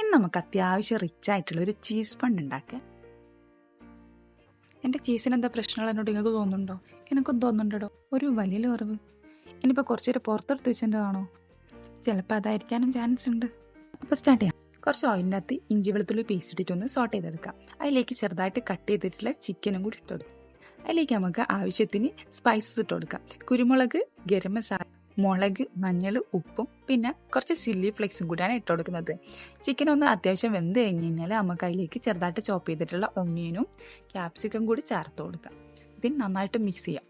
ഇന്ന് നമുക്ക് അത്യാവശ്യം റിച്ച് ആയിട്ടുള്ള ഒരു ചീസ് ഫണ്ട് ഉണ്ടാക്കാം. എന്റെ ചീസിന് എന്താ പ്രശ്നങ്ങൾ? എന്നോട് നിങ്ങൾക്ക് തോന്നുന്നുണ്ടോ? എനിക്കും തോന്നുന്നുണ്ടോ ഒരു വലിയ ലോറവ്. ഇനിയിപ്പോൾ കുറച്ചേരം പുറത്തെടുത്ത് വെച്ചതാണോ ചിലപ്പോൾ അതായിരിക്കാനും ചാൻസ് ഉണ്ട്. അപ്പോൾ സ്റ്റാർട്ട് ചെയ്യാം. കുറച്ച് ഓയിലിന്റെ അകത്ത് ഇഞ്ചി വെളുത്തുള്ളി പേസ്റ്റ് ഇട്ടിട്ടൊന്ന് സോട്ട് ചെയ്തെടുക്കാം. അതിലേക്ക് ചെറുതായിട്ട് കട്ട് ചെയ്തിട്ടുള്ള ചിക്കനും കൂടി ഇട്ട് കൊടുക്കാം. അതിലേക്ക് നമുക്ക് ആവശ്യത്തിന് സ്പൈസസ് ഇട്ട് കൊടുക്കാം. കുരുമുളക് ഗരം മസാല മുളക് മഞ്ഞൾ ഉപ്പും പിന്നെ കുറച്ച് ചില്ലി ഫ്ലെക്സും കൂടിയാണ് ഇട്ട് കൊടുക്കുന്നത്. ചിക്കൻ ഒന്ന് അത്യാവശ്യം വെന്ത് കഴിഞ്ഞ് കഴിഞ്ഞാൽ നമുക്ക് അതിലേക്ക് ചെറുതായിട്ട് ചോപ്പ് ചെയ്തിട്ടുള്ള ഒന്നിയനും ക്യാപ്സിക്കം കൂടി ചേർത്ത് കൊടുക്കാം. ഇതിന് നന്നായിട്ട് മിക്സ് ചെയ്യാം.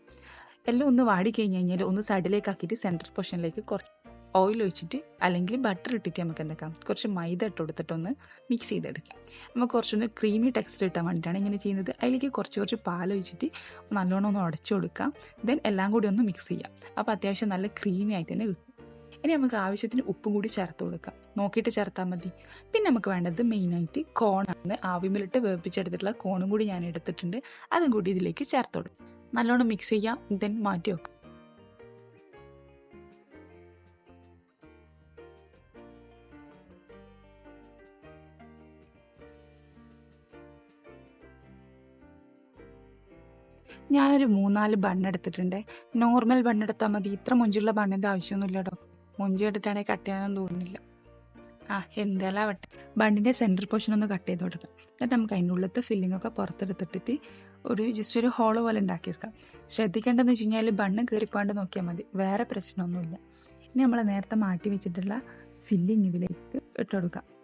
എല്ലാം ഒന്ന് വാടി കഴിഞ്ഞ് കഴിഞ്ഞാൽ ഒന്ന് സൈഡിലേക്ക് ആക്കിയിട്ട് സെന്റർ പൊഷനിലേക്ക് കുറച്ച് ഓയിൽ ഒഴിച്ചിട്ട് അല്ലെങ്കിൽ ബട്ടർ ഇട്ടിട്ട് നമുക്ക് എന്താക്കാം? കുറച്ച് മൈദ ഇട്ട് കൊടുത്തിട്ടൊന്ന് മിക്സ് ചെയ്തെടുക്കാം. നമുക്ക് കുറച്ചൊന്ന് ക്രീമി ടെക്സ്ചർ കിട്ടാൻ വേണ്ടിയിട്ടാണ് ഇങ്ങനെ ചെയ്യുന്നത്. അതിലേക്ക് കുറച്ച് കുറച്ച് പാൽ ഒഴിച്ചിട്ട് നല്ലോണം ഒന്ന് ഉടച്ചു കൊടുക്കാം. ദെൻ എല്ലാം കൂടി ഒന്ന് മിക്സ് ചെയ്യാം. അപ്പോൾ അത്യാവശ്യം നല്ല ക്രീമി ആയി തന്നെ കിട്ടും. ഇനി നമുക്ക് ആവശ്യത്തിന് ഉപ്പും കൂടി ചേർത്ത് കൊടുക്കാം. നോക്കിയിട്ട് ചേർത്താൽ മതി. പിന്നെ നമുക്ക് വേണ്ടത് മെയിനായിട്ട് കോണാണ് ആവിമിലിട്ട് വേവിപ്പിച്ചെടുത്തിട്ടുള്ള കോണും കൂടി ഞാൻ എടുത്തിട്ടുണ്ട്. അതും കൂടി ഇതിലേക്ക് ചേർത്ത് കൊടുക്കും. നല്ലോണം മിക്സ് ചെയ്യാം. ദെൻ മാറ്റി വെക്കാം. ഞാനൊരു മൂന്നാൽ ബണ്ണെടുത്തിട്ടുണ്ട് നോർമൽ ബണ്ണെടുത്താൽ മതി. ഇത്ര മുഞ്ചുള്ള ബണ്ണിന്റെ ആവശ്യമൊന്നുമില്ല കേട്ടോ മുഞ്ചി എടുത്തിട്ടാണെങ്കിൽ കട്ട് ചെയ്യാനൊന്നും തോന്നുന്നില്ല. ആ എന്തായാലും ആവട്ടെ. ബണ്ണിന്റെ സെന്റർ പോർഷൻ ഒന്ന് കട്ട് ചെയ്ത് കൊടുക്കാം. എന്നിട്ട് നമുക്ക് അതിന്റെ ഉള്ളത്തെ ഫില്ലിംഗ് ഒക്കെ പുറത്തെടുത്തിട്ടിട്ട് ഒരു ജസ്റ്റ് ഒരു ഹോൾ പോലെ ഉണ്ടാക്കിയെടുക്കാം ശ്രദ്ധിക്കേണ്ടതെന്ന് വെച്ച് കഴിഞ്ഞാൽ ബണ്ണ് കയറിപ്പാണ്ട് നോക്കിയാൽ മതി. വേറെ പ്രശ്നമൊന്നുമില്ല. ഇനി നമ്മൾ നേരത്തെ മാറ്റി വെച്ചിട്ടുള്ള ഫില്ലിങ് ഇതിലേക്ക് ഇട്ട് കൊടുക്കാം.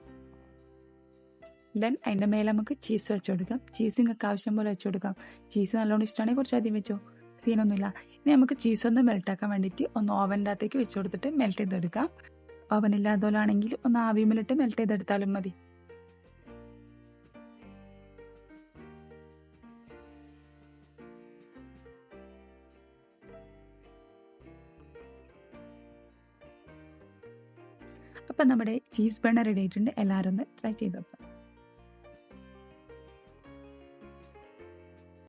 ദെൻ അതിന്റെ മേലെ നമുക്ക് ചീസ് വെച്ച് കൊടുക്കാം. ചീസ് നിങ്ങൾക്ക് ആവശ്യം പോലെ വെച്ച് കൊടുക്കാം. ചീസ് നല്ലോണം ഇഷ്ടമാണെങ്കിൽ കുറച്ച് അധികം വെച്ചോ. സീനൊന്നുമില്ല. ഇനി നമുക്ക് ചീസ് ഒന്ന് മെൽട്ടാക്കാൻ വേണ്ടിയിട്ട് ഒന്ന് ഓവന്റെ അകത്തേക്ക് വെച്ച് കൊടുത്തിട്ട് മെൽറ്റ് ചെയ്തെടുക്കാം. ഓവൻ ആണെങ്കിൽ ഒന്ന് ആവിമലിട്ട് മെൽറ്റ് ചെയ്തെടുത്താലും മതി. അപ്പം നമ്മുടെ ചീസ് ബണ്ണർ റെഡി ആയിട്ടുണ്ട്. എല്ലാവരും ഒന്ന് ട്രൈ ചെയ്ത് നോക്കാം.